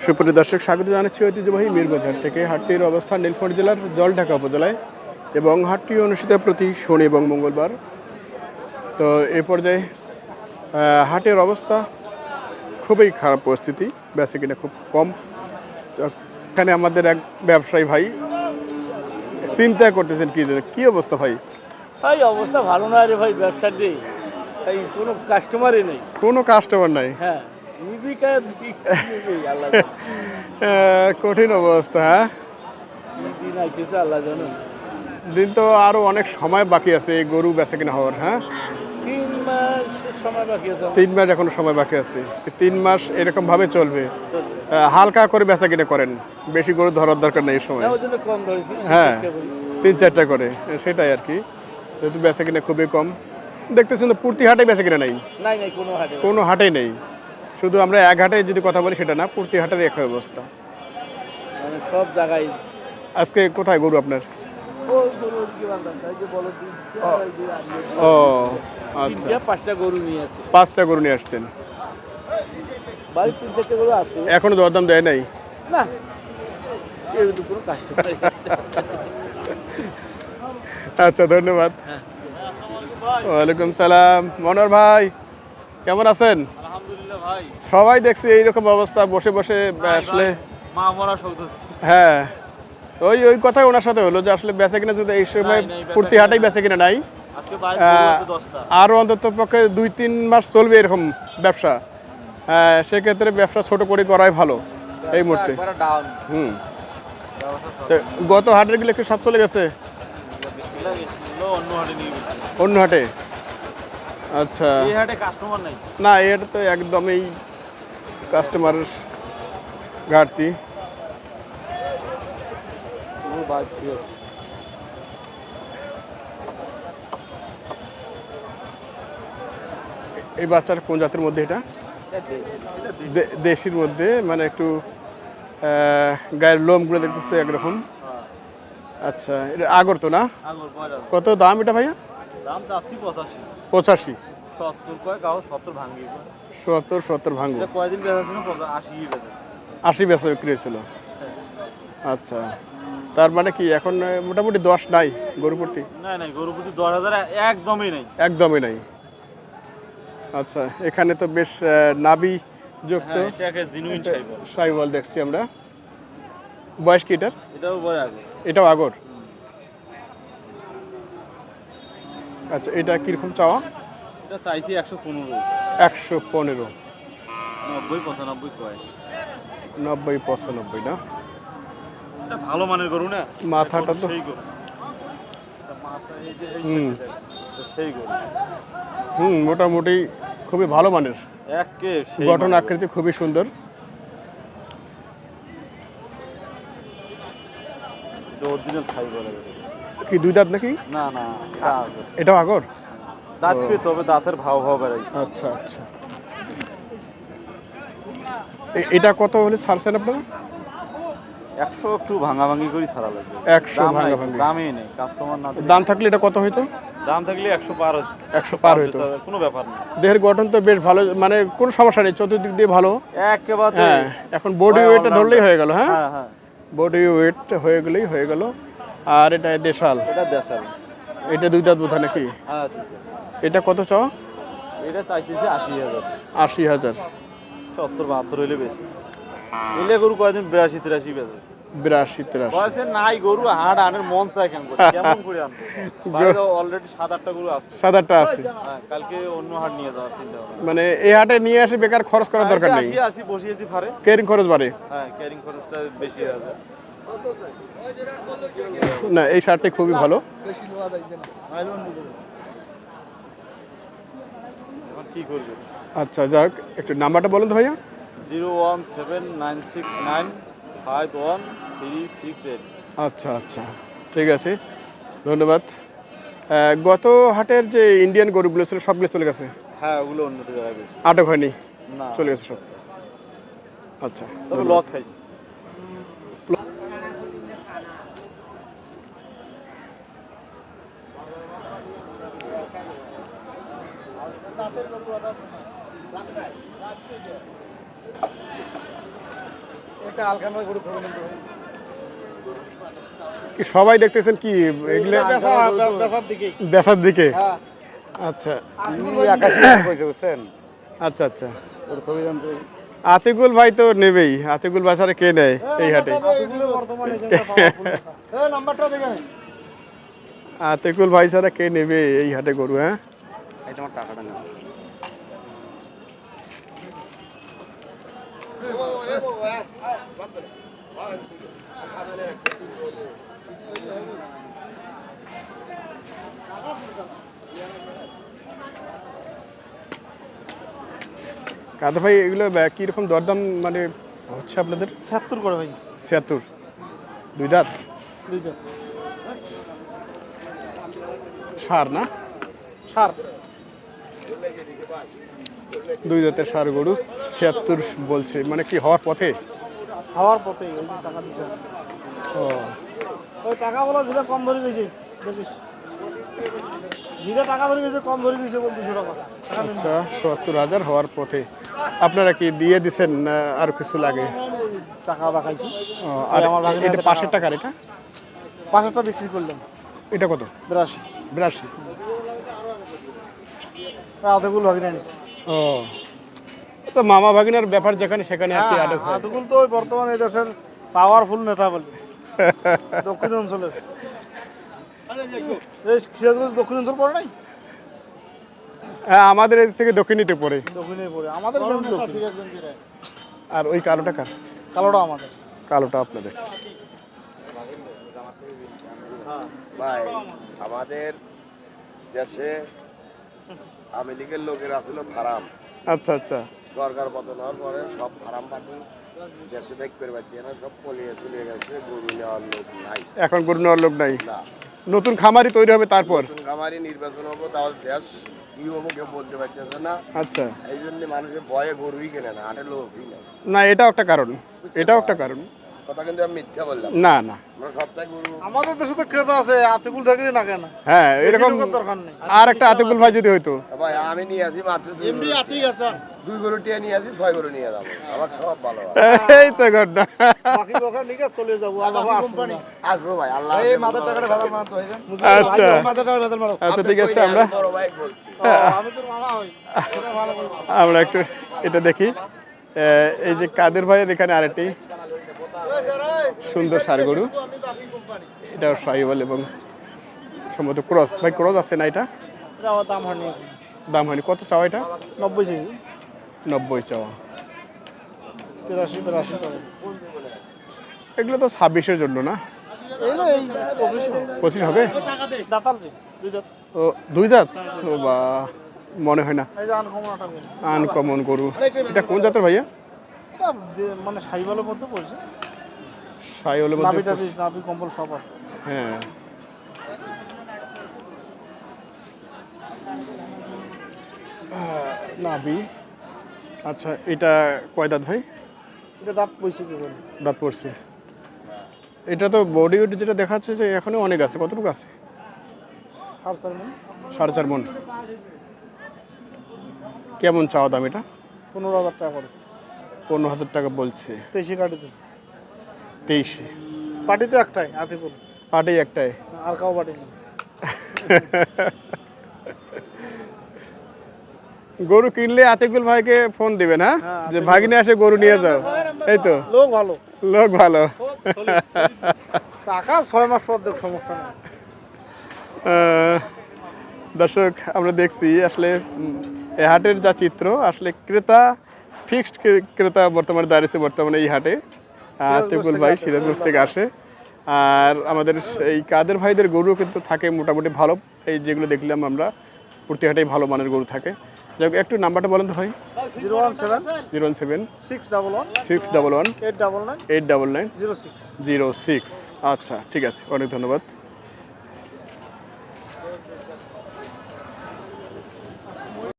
সুপ্রিয় দর্শক স্বাগত জানাচ্ছি ঐতিহ্যবাহী মীরবাজার থেকে। হাটটির অবস্থান নীলফামারী জেলার জলঢাকা উপজেলায় এবং হাটটি অনুষ্ঠিত প্রতি শনি এবং মঙ্গলবার। তো এ পর্যায়ে হাটের অবস্থা খুবই খারাপ পরিস্থিতি বেচে কিনা খুব কম। এখানে আমাদের এক ব্যবসায়ী ভাই চিন্তা করতেছেন কি জন্য কী অবস্থা ভাই? ভাই অবস্থা ভালো না রে ভাই ব্যবসার নেই তাই কোনো কাস্টমারই নেই। কোনো কাস্টমার নাই? হ্যাঁ। আহ, কঠিন অবস্থা হ্যাঁ? দিন তো আরও অনেক সময় বাকি আছে এই গরু বেচা কিনা হওয়ার হ্যাঁ? তিন মাস এখনও সময় বাকি আছে। তিন মাস এরকম ভাবে চলবে। হালকা করে বেচা কিনা করেন। বেশি গরু ধরার দরকার নেই এই সময়। হ্যাঁ। তিন চারটা করে সেটাই আর কি। যেহেতু বেচা কিনা খুবই কম। দেখতেছেন তো প্রতি হাটে বেচা কিনা নেই? কোনো হাটে কোনো হাটেই নেই। শুধু আমরা এক হাটে যদি কথা বলি সেটা না প্রতি হাটের এক অবস্থা। মানে সব জায়গায়। আজকে কোথায় গরু আপনার। ও আচ্ছা। পাঁচটা গরু নিয়ে আছে পাঁচটা গরু নিয়ে আসছেন। এখনও দরদাম দেয় নাই? না। আচ্ছা ধন্যবাদ। হ্যাঁ। ওয়ালাইকুম সালাম। মনোর ভাই কেমন আছেন? সবাই দেখছি এইরকম অবস্থা বসে বসে আসলে হ্যাঁ। ওই ওই কথাই ওনার সাথে হলো যে আসলে বেচা কিনা যদি এই সময় নাই, নাই, বেচা কিনা হাটেই নাই। আরও অন্তত পক্ষে দুই তিন মাস চলবে এরকম ব্যবসা। সেক্ষেত্রে ব্যবসা ছোট করে করাই ভালো এই মুহূর্তে। হুম। গত হাটেরগুলো কি সব চলে গেছে। অন্য হাটে নিয়ে গেছে অন্য হাটে আচ্ছা। এই হাটে কাস্টমার নাই? না এটা তো একদমই কাস্টমার ঘাটতি। ও বাদ ঠিক আছে এই বাচ্চার কোন জাতের মধ্যে এটা? দেশির মধ্যে মানে একটু আহ, গায়ের লোমগুলো দেখতেছে একরকম। আচ্ছা এটা আগর তো না? কত দাম এটা ভাইয়া? দাম চাচ্ছি পঁচাশি। পঁচাশি। সত্তর কয় গাও সত্তর ভাঙ্গি সত্তর সত্তর ভাঙ্গ। এটা কয়দিন বেচাছিল পঁচা আশি বেচাছে আশি বেচা বিক্রি হয়েছিল। আচ্ছা। তার মানে কি এখন মোটামুটি দশ নাই গরু প্রতি? নাই নাই গরু দশ হাজার একদমই নাই। একদমই নাই। আচ্ছা এখানে তো বেশ নাভি যুক্ত হ্যাঁ সাইবল। সাইওয়াল দেখছি আমরা। বয়স কি এটার? এটাও বড় আগে এটাও আগর? আচ্ছা এটা কীরকম চাওয়া? এটা চাইছি একশো পনেরো। একশো পনেরো। নব্বই পঁচানব্বই কয়? নব্বই পঁচানব্বই না? ভালো মানের গরু না? মাথাটা তো হুম। সেই গরু। হুম মোটামুটি খুবই ভালো মানের। গঠন আকৃতি খুবই সুন্দর। অরিজিনাল ছাই বলে। কি দুই দাঁত নাকি? না না এটা এটাও আগর? দাঁত। পেয়ে তবে দাঁতের ভাও ভাও বেড়াই আচ্ছা আচ্ছা। এটা কত হলে ছাড়ছেন আপনারা? একশো একটু ভাঙা ভাঙি করে ছাড়া লাগবে। 100 দাম নাই, ভাঙাভাঙি। দামই নেই কাস্টমার না দাম থাকলে এটা কত হইতো? দাম থাকলে একশো পার। একশো পার হইতো। কোনো ব্যাপার না। দেহের গঠন তো বেশ ভালো মানে কোনো সমস্যা নেই চতুর্দিক দিয়ে ভালো। একেবারে হ্যাঁ এখন বডি হয়, ওয়েটটা ধরলেই হয়ে গেল হ্যাঁ? হ্যাঁ হ্যাঁ। বডি ওয়েট হয়ে গেলেই হয়ে গেল। আর এটা দেশাল। এটা দেশাল। এটা দুই দাঁত বোধ নাকি? হ্যাঁ। এটা কত চ এটা চাইতেছি আশি হাজার। আশি হাজার। সত্তর বাহাত্তর হইলে বেশি। এলে গরু কয়দিন বিরাশি তিরাশি বেজে বিরাশি তিরাশি। বয়সে নাই গরু হাট আনের মন চায় কেন কেমন করে আনতো অলরেডি সাত আটটা গরু আছে। সাত আটটা আছে। হ্যাঁ কালকে অন্য হাট নিয়ে যাওয়ার চিন্তা মানে এই হাটে নিয়ে আসে বেকার খরচ করার দরকার নেই? আসি আসি বসিয়েছি ফারে কেয়ারিং খরচ বাড়ে? হ্যাঁ ক্যারিং খরচটা বেশি আছে না এই শার্টটি খুবই ভালো। আচ্ছা যাক একটু নাম্বারটা বলুন তো ভাইয়া। Zero one seven nine six nine five one three six eight. আচ্ছা আচ্ছা ঠিক আছে ধন্যবাদ। গত হাটের যে ইন্ডিয়ান গরুগুলো ছিল সবগুলো চলে গেছে? হ্যাঁ ওগুলো অন্য জায়গায় আটক হয়নি? চলে গেছে সব? আচ্ছা লস খাইছি। একটা আলখানার গরু ছবি নিতে কি সবাই দেখতেছেন কি? এগুলো বেসার দিকে। বেচার দিকে? হ্যাঁ। আচ্ছা। আকাশি বুঝছেন? আচ্ছা আচ্ছা। ওর ছবি জানতে আতিকুল ভাই তো নেবেই। আতিকুল বাজারে কে নেয় এই হাটে? আতিকুল ভাই ছাড়া কে নেবে এই হাটে গরু হ্যাঁ এই তোমার টাকাটা নাও কাদা ভাই এগুলো কীরকম দরদাম মানে হচ্ছে আপনাদের? ছিয়াত্তর করে ভাই। ছিয়াত্তর। দুই দাঁত? দুইটা সার না? সার। দুই দাঁতের সার গরু ছিয়াত্তর বলছে। মানে কি হওয়ার পথে? খাওয়ার পথে টাকা দিছে। ও। ওই টাকা বলা যেটা কম ধরে গেছে যেটা টাকা ধরে গেছে কম ধরে দিয়েছে বল দুশো টাকা টাকা আচ্ছা সত্তর হাজার হওয়ার পথে। আপনারা কি দিয়ে দিছেন না আর কিছু লাগে? টাকা দেখাইছি ও, আর এটা টাকা। পাশের টাকার এটা? পাঁচশোটা বিক্রি করলাম। এটা কত? বিরাশি। বিরাশি। আধগুলো ভাগিনা নিচ্ছি ও। তো মামা ভাগিনার ব্যাপার যেখানে সেখানে আর কি হ্যাঁ, আটক হয়। তো ওই বর্তমানে এই দেশের পাওয়ারফুল নেতা বলে। দক্ষিণ অঞ্চলের। এই সিরাজগঞ্জ দক্ষিণ অঞ্চল পড়ে নাই? হ্যাঁ আমাদের এদিক থেকে দক্ষিণীতে পড়ে। দক্ষিণে পড়ে। আমাদের কিন্তু দক্ষিণ। আর ওই কালোটা কার? কালোটা আমাদের। কালোটা আপনাদের। ভাই আমাদের দেশে আওয়ামী লীগের লোকেরা ছিল ফারাম আচ্ছা আচ্ছা। সরকার পতন হওয়ার পরে সব ফারাম পাখি দেশে দেখতে পাচ্ছি না সব পলিয়ে চলে গেছে গরু নেওয়ার লোক নাই। এখন গরু নেওয়ার লোক নাই। না। নতুন খামারি তৈরি হবে তারপর? নতুন খামারি নির্বাচন হব তাহলে দেশ কি হব কেউ বলতে পারতেছে না। আচ্ছা। এই জন্য মানুষের ভয়ে গরুই কেনে না হাটের লোকই নাই। না এটাও একটা কারণ। এটাও একটা কারণ। কথা কিন্তু আমি মিথ্যা বললাম। না না। আমরা আমাদের দেশে তো ক্রেতা আছে আতিকুল থাকলে না কেন? হ্যাঁ এরকম দরকার নেই। আর একটা আতিকুল ভাই যদি হইতো। ভাই আমি নিয়ে আসি মাত্র এমনি আতিক আছে। দুই গরু টিয়ে নিয়ে আসি ছয় গরু নিয়ে যাব। আমার সব ভালো এই তো ঘটনা বাকি দোকান নিয়ে চলে যাব কোম্পানি আসব ভাই আল্লাহ এই মাথার টাকাটা ভেজাল মারতে আচ্ছা। মাথার টাকা ভেজাল মারো আচ্ছা ঠিক আছে আমরা বড় ভাই বলছি। আমি তোর মামা হই। এটা ভালো আমরা একটু এটা দেখি। এই যে কাদের ভাইয়ের এখানে আরেকটি। সুন্দর সার গরু। এটা সাইবল এবং সম্ভবত ক্রস। ভাই ক্রস আছে না এটা? দাম হয়নি। দাম হয়নি। কত চাওয়া এটা? নব্বই কেজি। নব্বই চাওয়া। তিরাশি এগুলো তো ছাব্বিশের জন্য না? পঁচিশ হবে। দুই দাঁত। ও দুই দাঁত? ও বা মনে হয় না। আনকমন গরু। এটা কোন জাতের ভাইয়া? মানে সাইবালের মধ্যে পড়ছে। সাই হলে নাবি টাবি নাবি কম্বল সব আছে। হ্যাঁ। নাবি আচ্ছা এটা কয় দাঁত ভাই? এটা দাঁত পয়সা কি করে? দাঁত পড়ছে। এটা তো বডি ওয়েট যেটা দেখাচ্ছে যে এখনও অনেক আছে। কতটুকু আছে? সাড়ে চার মন। সাড়ে চার মন। কেমন চাওয়া দাম এটা? পনেরো হাজার টাকা পড়েছে। পনেরো হাজার টাকা বলছে। তেইশে কাটিতেছে। তেইশে। পার্টি তো একটাই আতিকুল। পাটেই একটাই। আর কাউ পার্টি নেই। গরু কিনলে আতিকুল ভাইকে ফোন দিবেন হ্যাঁ? হ্যাঁ, যে ভাগিনে আসে গরু নিয়ে যাও। এই তো। লোক ভালো। লোক ভালো। টাকা ছয় মাস পর সমস্যা নেই। দর্শক আমরা দেখছি আসলে এই হাটের যা চিত্র আসলে ক্রেতা ফিক্সড ক্রেতা বর্তমানে দাঁড়িয়েছে বর্তমানে এই হাটে। আতিকুল ভাই সিরাজগঞ্জ থেকে আসে। আর আমাদের এই কাদের ভাইদের গরু কিন্তু থাকে মোটামুটি ভালো। এই যেগুলো দেখলাম আমরা প্রতিহাটেই ভালো মানের গরু থাকে। যাই হোক, একটু নাম্বারটা বলেন তো ভাই। Zero one seven. Zero one seven. Six double one. Six double one. Eight double nine. Eight double nine. Zero six. Zero six. আচ্ছা ঠিক আছে অনেক ধন্যবাদ।